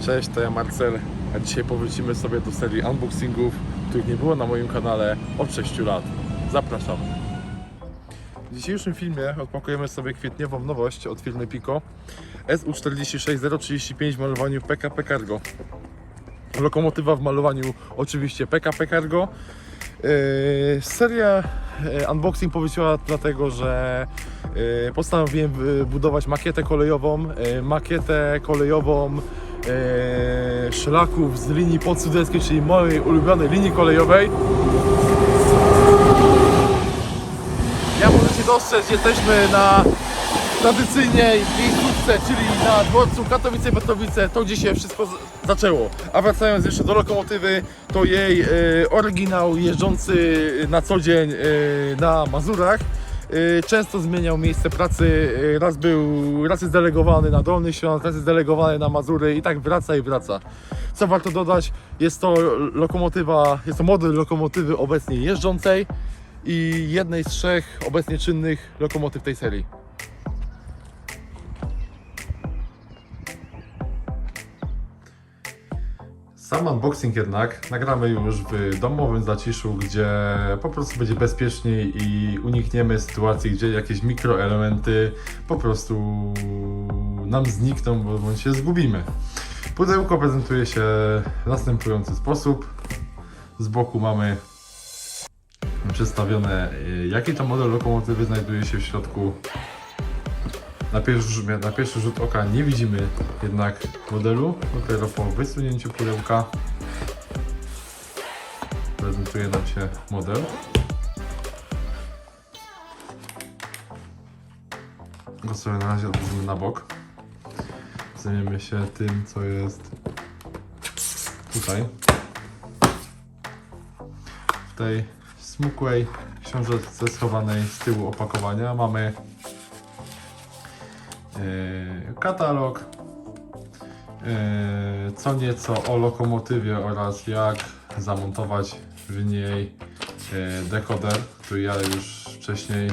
Cześć, to ja Marcel, a dzisiaj powrócimy sobie do serii unboxingów, których nie było na moim kanale od 6 lat. Zapraszam. W dzisiejszym filmie odpakujemy sobie kwietniową nowość od firmy Pico SU46035 w malowaniu PKP Cargo. Lokomotywa w malowaniu oczywiście PKP Cargo. Yy, seria yy, unboxing powróciła dlatego, że yy, postanowiłem wy- budować makietę kolejową, yy, makietę kolejową yy, szlaków z linii podsudeckiej, czyli mojej ulubionej linii kolejowej. Jak możecie dostrzec, jesteśmy na tradycyjnej miejscówce, czyli na dworcu Katowice-Petrowice, to gdzie się wszystko zaczęło. A wracając jeszcze do lokomotywy, to jej e, oryginał jeżdżący na co dzień e, na Mazurach. E, Często zmieniał miejsce pracy, e, raz był, raz jest delegowany na Dolny Śląsk, raz jest delegowany na Mazury i tak wraca i wraca. Co warto dodać, jest to lokomotywa, jest to model lokomotywy obecnie jeżdżącej i jednej z trzech obecnie czynnych lokomotyw tej serii. Sam unboxing jednak nagramy już w domowym zaciszu, gdzie po prostu będzie bezpieczniej i unikniemy sytuacji, gdzie jakieś mikroelementy po prostu nam znikną, bądź się zgubimy. Pudełko prezentuje się w następujący sposób. Z boku mamy przedstawione, y, jaki to model lokomotywy znajduje się w środku. Na pierwszy, rzut- na pierwszy rzut oka nie widzimy jednak modelu, dopiero po wysunięciu pudełka prezentuje nam się model. Go sobie na razie odłożymy na bok. Zajmiemy się tym, co jest tutaj. W tej smukłej książeczce schowanej z tyłu opakowania mamy katalog, yy, co nieco o lokomotywie oraz jak zamontować w niej yy, dekoder, który ja już wcześniej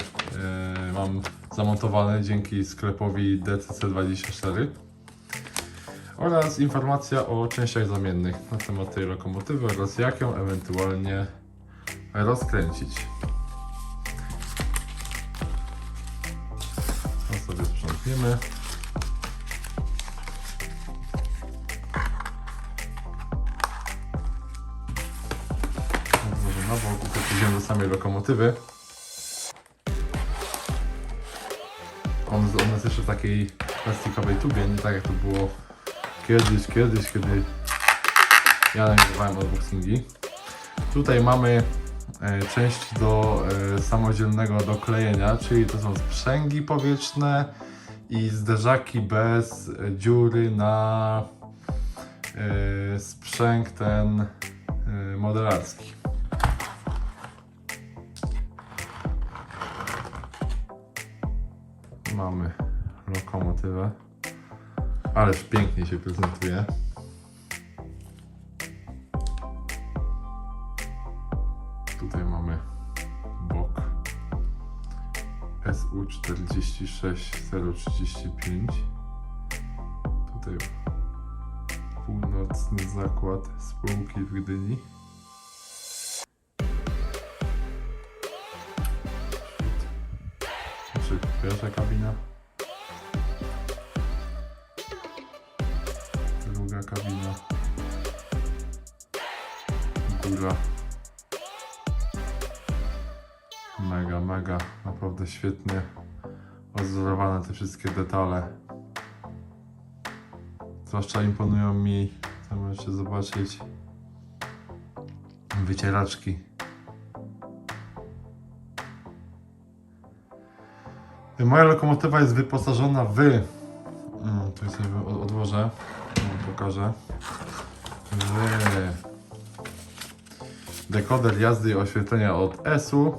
mam zamontowany dzięki sklepowi DCC24 oraz informacja o częściach zamiennych na temat tej lokomotywy oraz jak ją ewentualnie rozkręcić. Sprzątniemy. Odłożę na przejdziemy do samej lokomotywy. On, on jest jeszcze w takiej plastikowej tubie, nie tak jak to było kiedyś, kiedyś, kiedy ja nagrywałem unboxingi. Tutaj mamy e, część do e, samodzielnego doklejenia, czyli to są sprzęgi powietrzne i zderzaki bez dziury na e, sprzęg ten e, modelarski. Mamy lokomotywę, ależ pięknie się prezentuje. Tutaj mamy SU 46035. Tutaj północny zakład spółki w Gdyni. Czy pierwsza kabina? Druga kabina. Góra. Mega, mega, naprawdę świetnie odzorowane te wszystkie detale. Zwłaszcza imponują mi, co możecie zobaczyć, wycieraczki. Moja lokomotywa jest wyposażona w... Mm, tu sobie od- odłożę, pokażę. W dekoder jazdy i oświetlenia od ESU,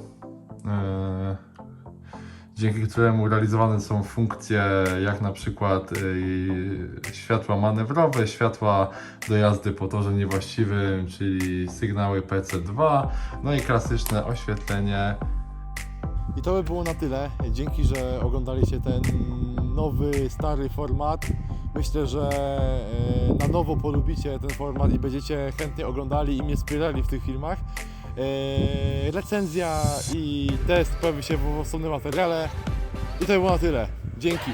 dzięki któremu realizowane są funkcje jak na przykład e, światła manewrowe, światła do jazdy po torze niewłaściwym, czyli sygnały PC2, no i klasyczne oświetlenie. I to by było na tyle. Dzięki, że oglądaliście ten nowy, stary format. Myślę, że e, na nowo polubicie ten format i będziecie chętnie oglądali i mnie wspierali w tych filmach. E, Recenzja i test pojawi się w osobnym materiale. I to by było na tyle. Dzięki.